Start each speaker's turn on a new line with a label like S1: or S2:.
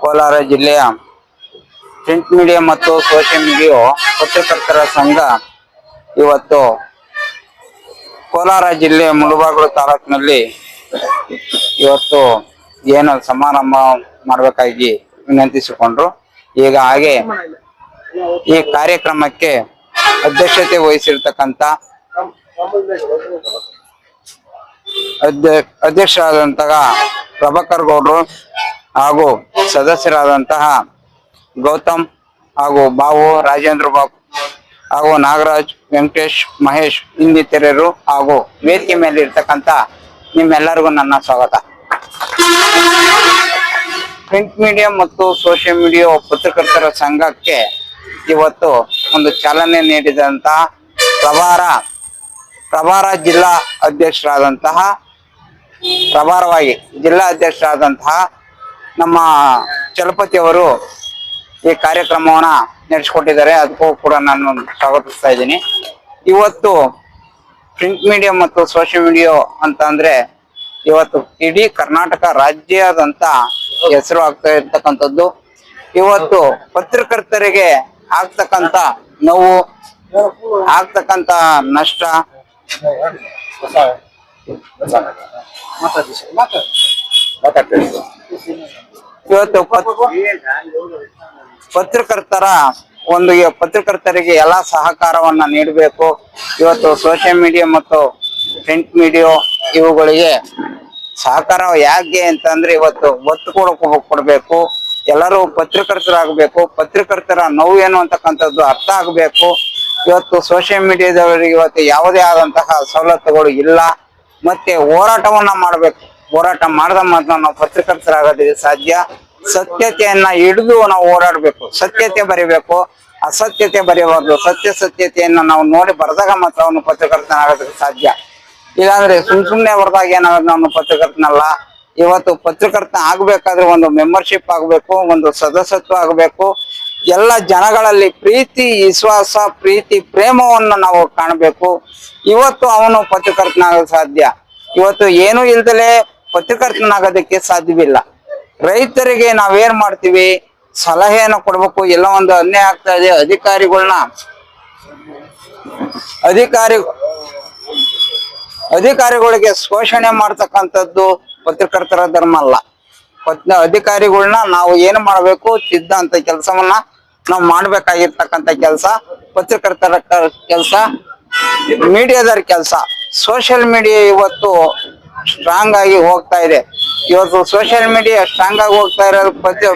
S1: ಕೋಲಾರ ಜಿಲ್ಲೆಯ print media ಮತ್ತು social media ಪತ್ರಕರ್ತರ ಸಂಘ ಇವತ್ತು ಕೋಲಾರ ಜಿಲ್ಲೆ ಮುಳುಬಾಗಿಲು ತಾಲೂಕಿನಲ್ಲಿ ಇವತ್ತು ಏನು ಸಮಾರಂಭ ಮಾಡಬೇಕಾಗಿ ವಿನಂತಿಸಿಕೊಂಡ್ರು. ಈಗ ಹಾಗೆ ಈ ಕಾರ್ಯಕ್ರಮಕ್ಕೆ ಅಧ್ಯಕ್ಷತೆ ವಹಿಸಿರ್ತಕ್ಕಂಥ ಅಧ್ಯ ಅಧ್ಯಕ್ಷರಾದಂತಹ ಪ್ರಭಾಕರ್ ಗೌಡ್ರು ಹಾಗೂ ಸದಸ್ಯರಾದಂತಹ ಗೌತಮ್ ಹಾಗೂ ಬಾವು ರಾಜೇಂದ್ರ ಬಾಬು ಹಾಗೂ ನಾಗರಾಜ್, ವೆಂಕಟೇಶ್, ಮಹೇಶ್ ಇನ್ನಿತರರು ಹಾಗೂ ವೇದಿಕೆ ಮೇಲೆ ಇರ್ತಕ್ಕಂಥ ನಿಮ್ಮೆಲ್ಲರಿಗೂ ನನ್ನ ಸ್ವಾಗತ. ಪ್ರಿಂಟ್ ಮೀಡಿಯಾ ಮತ್ತು ಸೋಷಿಯಲ್ ಮೀಡಿಯಾ ಪತ್ರಕರ್ತರ ಸಂಘಕ್ಕೆ ಇವತ್ತು ಒಂದು ಚಾಲನೆ ನೀಡಿದಂತಹ ಪ್ರಭಾರ ಪ್ರಭಾರ ಜಿಲ್ಲಾ ಅಧ್ಯಕ್ಷರಾದಂತಹ ಪ್ರಭಾರವಾಗಿ ಜಿಲ್ಲಾ ಅಧ್ಯಕ್ಷರಾದಂತಹ ನಮ್ಮ ಚಲಪತಿ ಅವರು ಈ ಕಾರ್ಯಕ್ರಮವನ್ನು ನಡೆಸಿಕೊಟ್ಟಿದ್ದಾರೆ. ಅದಕ್ಕೂ ಕೂಡ ನಾನು ಸ್ವಾಗತಿಸ್ತಾ ಇದ್ದೀನಿ. ಇವತ್ತು ಪ್ರಿಂಟ್ ಮೀಡಿಯಾ ಮತ್ತು ಸೋಷಿಯಲ್ ಮೀಡಿಯಾ ಅಂತ ಅಂದ್ರೆ ಇವತ್ತು ಇಡೀ ಕರ್ನಾಟಕ ರಾಜ್ಯದಂತ ಹೆಸರು ಆಗ್ತಾ ಇರ್ತಕ್ಕಂಥದ್ದು. ಇವತ್ತು ಪತ್ರಕರ್ತರಿಗೆ ಆಗ್ತಕ್ಕಂಥ ನೋವು, ಆಗ್ತಕ್ಕಂಥ ನಷ್ಟ ಇವತ್ತು ಪತ್ರಕರ್ತರ ಒಂದು ಪತ್ರಕರ್ತರಿಗೆ ಎಲ್ಲಾ ಸಹಕಾರವನ್ನ ನೀಡಬೇಕು. ಇವತ್ತು ಸೋಷಿಯಲ್ ಮೀಡಿಯಾ ಮತ್ತು ಪ್ರಿಂಟ್ ಮೀಡಿಯೋ ಇವುಗಳಿಗೆ ಸಹಕಾರ ಯಾಕೆ ಅಂತಂದ್ರೆ ಇವತ್ತು ಒತ್ತು ಕೊಡ ಕೊಡಬೇಕು. ಎಲ್ಲರೂ ಪತ್ರಕರ್ತರಾಗಬೇಕು. ಪತ್ರಕರ್ತರ ನೋವು ಏನು ಅಂತಕ್ಕಂಥದ್ದು ಅರ್ಥ ಆಗಬೇಕು. ಇವತ್ತು ಸೋಷಿಯಲ್ ಮೀಡಿಯಾದವರಿಗೆ ಇವತ್ತು ಯಾವುದೇ ಆದಂತಹ ಸವಲತ್ತುಗಳು ಇಲ್ಲ. ಮತ್ತೆ ಹೋರಾಟವನ್ನ ಮಾಡ್ಬೇಕು. ಹೋರಾಟ ಮಾಡಿದ ಮಾತ್ರ ನಾವು ಪತ್ರಕರ್ತರಾಗೋದಕ್ಕೆ ಸಾಧ್ಯ. ಸತ್ಯತೆಯನ್ನ ಹಿಡಿದು ನಾವು ಹೋರಾಡಬೇಕು. ಸತ್ಯತೆ ಬರೀಬೇಕು. ಅಸತ್ಯತೆ ಬರೆಯಬಾರ್ದು ಸತ್ಯ ಸತ್ಯತೆಯನ್ನ ನಾವು ನೋಡಿ ಬರೆದಾಗ ಮಾತ್ರ ಅವನು ಪತ್ರಕರ್ತನಾಗೋದಕ್ಕೆ ಸಾಧ್ಯ. ಇಲ್ಲಾಂದ್ರೆ ಸುಮ್ ಸುಮ್ನೆ ಬರ್ದಾಗ ಏನಾಗುತ್ತೆ ಅವನು ಪತ್ರಕರ್ತನಲ್ಲ ಇವತ್ತು ಪತ್ರಕರ್ತನ ಆಗ್ಬೇಕಾದ್ರೆ ಒಂದು ಮೆಂಬರ್ಶಿಪ್ ಆಗಬೇಕು, ಒಂದು ಸದಸ್ಯತ್ವ ಆಗಬೇಕು. ಎಲ್ಲ ಜನಗಳಲ್ಲಿ ಪ್ರೀತಿ, ವಿಶ್ವಾಸ, ಪ್ರೀತಿ, ಪ್ರೇಮವನ್ನು ನಾವು ಕಾಣಬೇಕು. ಇವತ್ತು ಅವನು ಪತ್ರಕರ್ತನಾಗ ಸಾಧ್ಯ. ಇವತ್ತು ಏನು ಇಲ್ದಲೆ ಪತ್ರಕರ್ತನಾಗೋದಕ್ಕೆ ಸಾಧ್ಯವಿಲ್ಲ. ರೈತರಿಗೆ ನಾವೇನ್ ಮಾಡ್ತೀವಿ? ಸಲಹೆಯನ್ನು ಕೊಡ್ಬೇಕು. ಎಲ್ಲ ಒಂದು ಅನ್ಯಾಯ ಆಗ್ತಾ ಇದೆ. ಅಧಿಕಾರಿಗಳನ್ನ ಅಧಿಕಾರಿ ಅಧಿಕಾರಿಗಳಿಗೆ ಶೋಷಣೆ ಮಾಡ್ತಕ್ಕಂಥದ್ದು ಪತ್ರಕರ್ತರ ಧರ್ಮ ಅಲ್ಲ. ಅಧಿಕಾರಿಗಳನ್ನ ನಾವು ಏನು ಮಾಡಬೇಕು? ಸಿದ್ಧಾಂತ ಕೆಲಸವನ್ನ ನಾವು ಮಾಡ್ಬೇಕಾಗಿರ್ತಕ್ಕಂಥ ಕೆಲಸ, ಪತ್ರಕರ್ತರ ಕೆಲಸ, ಮೀಡಿಯಾದವ್ರ ಕೆಲಸ. ಸೋಷಿಯಲ್ ಮೀಡಿಯಾ ಇವತ್ತು ಸ್ಟ್ರಾಂಗ್ ಆಗಿ ಹೋಗ್ತಾ ಇದೆ. ಇವತ್ತು ಸೋಷಿಯಲ್ ಮೀಡಿಯಾ ಸ್ಟ್ರಾಂಗ್ ಆಗಿ ಹೋಗ್ತಾ ಇರೋದು ಪ್ರತಿ